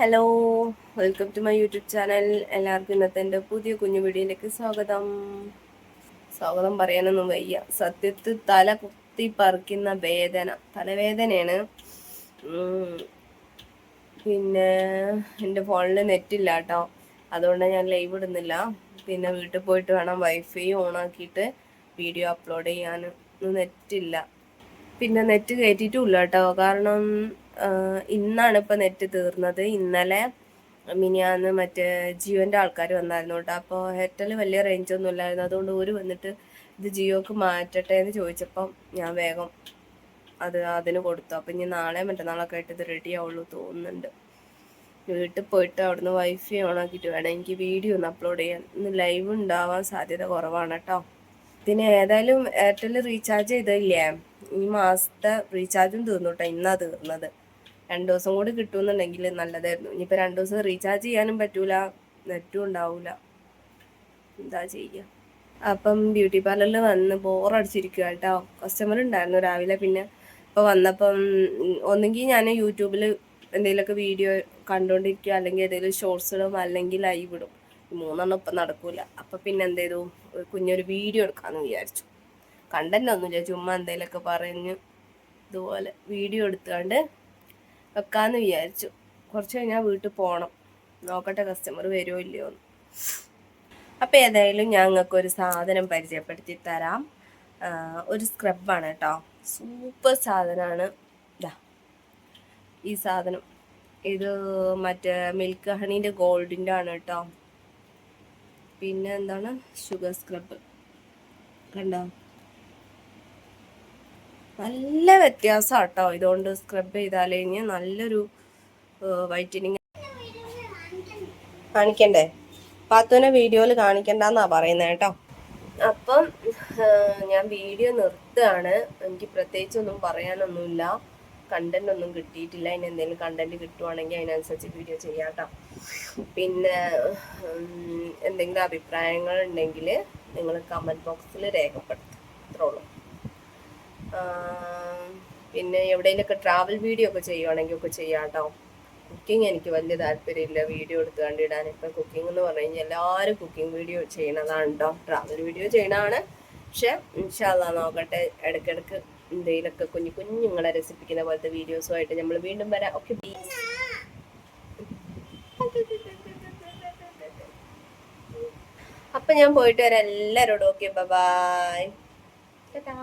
Hello welcome to my YouTube channel എല്ലാവർക്കും ഇന്നത്തെ എന്റെ പുതിയ കുഞ്ഞു വീഡിയോയിലേക്ക് സ്വാഗതം. സ്വാഗതം പറയാനൊന്നും വയ്യ. സത്യത്തിൽ തല കുത്തി പറിക്കുന്ന വേദന. തലവേദനയാണ്. പിന്നെ എന്റെ ഫോണിൽ നെറ്റില്ല കേട്ടോ അതുകൊണ്ട് ഞാൻ ലൈവ് ഇടുന്നില്ല. പിന്നെ വീട്ടിൽ പോയിട്ട് വേണം വൈഫൈ ഓണാക്കിയിട്ട് വീഡിയോ അപ്ലോഡ് ചെയ്യാൻ. നെറ്റില്ല. പിന്നെ നെറ്റ് കയറ്റിയിട്ടുമില്ല കേട്ടോ. കാരണം ഇന്നാണ് ഇപ്പൊ നെറ്റ് തീർന്നത്. ഇന്നലെ മിനിയാന്ന് മറ്റേ ജിയോന്റെ ആൾക്കാർ വന്നായിരുന്നു കേട്ടോ. അപ്പോൾ എയർടെൽ വലിയ റേഞ്ച് ഒന്നും ഇല്ലായിരുന്നു. അതുകൊണ്ട് ഒരു വന്നിട്ട് ഇത് ജിയോക്ക് മാറ്റട്ടെ എന്ന് ചോദിച്ചപ്പം ഞാൻ വേഗം അത് അതിന് കൊടുത്തു. അപ്പം ഇനി നാളെ മറ്റന്നാളൊക്കെ ആയിട്ട് ഇത് റെഡി ആവുള്ളൂ തോന്നുന്നുണ്ട്. വീട്ടിൽ പോയിട്ട് അവിടുന്ന് വൈഫൈ ഓണാക്കിയിട്ട് വേണം. എനിക്ക് വീഡിയോ ഒന്ന് അപ്ലോഡ് ചെയ്യാൻ. ഇന്ന് ലൈവ് ഉണ്ടാവാൻ സാധ്യത കുറവാണ് കേട്ടോ. പിന്നെ ഏതായാലും എയർടെൽ റീചാർജ് ചെയ്തില്ലേ? ഈ മാസത്തെ റീചാർജും തീർന്നു കേട്ടോ. ഇന്നാ തീർന്നത്. രണ്ട് ദിവസം കൂടി കിട്ടുമെന്നുണ്ടെങ്കിൽ നല്ലതായിരുന്നു. ഇനിയിപ്പോൾ രണ്ട് ദിവസം റീചാർജ് ചെയ്യാനും പറ്റൂല നെറ്റും ഉണ്ടാവൂല. എന്താ ചെയ്യുക അപ്പം ബ്യൂട്ടി പാർലറിൽ വന്ന് ബോറടിച്ചിരിക്കുക കേട്ടോ. കസ്റ്റമർ ഉണ്ടായിരുന്നു രാവിലെ പിന്നെ. ഇപ്പോൾ വന്നപ്പം ഒന്നെങ്കിൽ ഞാൻ യൂട്യൂബിൽ എന്തെങ്കിലുമൊക്കെ വീഡിയോ കണ്ടുകൊണ്ടിരിക്കുക അല്ലെങ്കിൽ ഏതെങ്കിലും ഷോർട്സ് ഇടും അല്ലെങ്കിൽ ലൈവ് ഇടും. മൂന്നെണ്ണം ഇപ്പം നടക്കൂല. അപ്പം പിന്നെ എന്ത് ചെയ്തു? കുഞ്ഞൊരു വീഡിയോ എടുക്കാമെന്ന് വിചാരിച്ചു. കണ്ടന്റ് ഒന്നുമില്ല ചുമ്മാ എന്തെങ്കിലുമൊക്കെ പറഞ്ഞ് ഇതുപോലെ വീഡിയോ എടുത്തുകൊണ്ട് വെക്കാമെന്ന് വിചാരിച്ചു. കുറച്ച് കഴിഞ്ഞാൽ വീട്ടിൽ പോകണം നോക്കട്ടെ കസ്റ്റമർ വരുമോ ഇല്ലയോ എന്ന്. അപ്പം ഏതായാലും നിങ്ങൾക്ക് ഒരു സാധനം പരിചയപ്പെടുത്തി തരാം. ഒരു സ്ക്രബാണ് കേട്ടോ. സൂപ്പർ സാധനമാണ് ഇതാ ഈ സാധനം. ഇത് മറ്റേ മിൽക്ക് ഹണീന്റെ ഗോൾഡിന്റെ ആണ് കേട്ടോ. പിന്നെ എന്താണ്? ഷുഗർ സ്ക്രബ് കണ്ടോ? നല്ല വ്യത്യാസം കേട്ടോ ഇതുകൊണ്ട് സ്ക്രബ് ചെയ്താൽ ഇനി നല്ലൊരു വൈറ്റനിങ് കാണിക്കണ്ടേ? പാത്തുവിനെ വീഡിയോയിൽ കാണിക്കണ്ടെന്നാ പറയുന്നത് കേട്ടോ. അപ്പം ഞാൻ വീഡിയോ നിർത്തുകയാണ്. എനിക്ക് പ്രത്യേകിച്ചൊന്നും പറയാനൊന്നുമില്ല. കണ്ടന്റ് ഒന്നും കിട്ടിയിട്ടില്ല. ഇനി എന്തെങ്കിലും കണ്ടന്റ് കിട്ടുവാണെങ്കിൽ അതിനനുസരിച്ച് വീഡിയോ ചെയ്യാം കേട്ടോ. പിന്നെ എന്തെങ്കിലും അഭിപ്രായങ്ങൾ ഉണ്ടെങ്കിൽ നിങ്ങൾ കമന്റ് ബോക്സിൽ രേഖപ്പെടുത്തും പിന്നെ എവിടെയെങ്കിലൊക്കെ ട്രാവൽ വീഡിയോ ഒക്കെ ചെയ്യുവാണെങ്കിൽ ഒക്കെ ചെയ്യാം കേട്ടോ കുക്കിംഗ് എനിക്ക് വലിയ താല്പര്യമില്ല വീഡിയോ എടുത്ത് കണ്ടിടാൻ ഇപ്പം കുക്കിംഗ് എന്ന് പറഞ്ഞു കഴിഞ്ഞാൽ എല്ലാവരും കുക്കിംഗ് വീഡിയോ ചെയ്യണതാണ് കേട്ടോ ട്രാവൽ വീഡിയോ ചെയ്യണതാണ്. പക്ഷെ ഇൻഷാല്ല നോക്കട്ടെ ഇടയ്ക്കിടയ്ക്ക് എന്തെങ്കിലുമൊക്കെ കുഞ്ഞു കുഞ്ഞുങ്ങളെ രസിപ്പിക്കുന്ന പോലത്തെ വീഡിയോസുമായിട്ട് നമ്മൾ വീണ്ടും വരാം. ഓക്കെ അപ്പം ഞാൻ പോയിട്ട് വരാം. എല്ലാവരോടും ഓക്കെ ബൈ ടാറ്റാ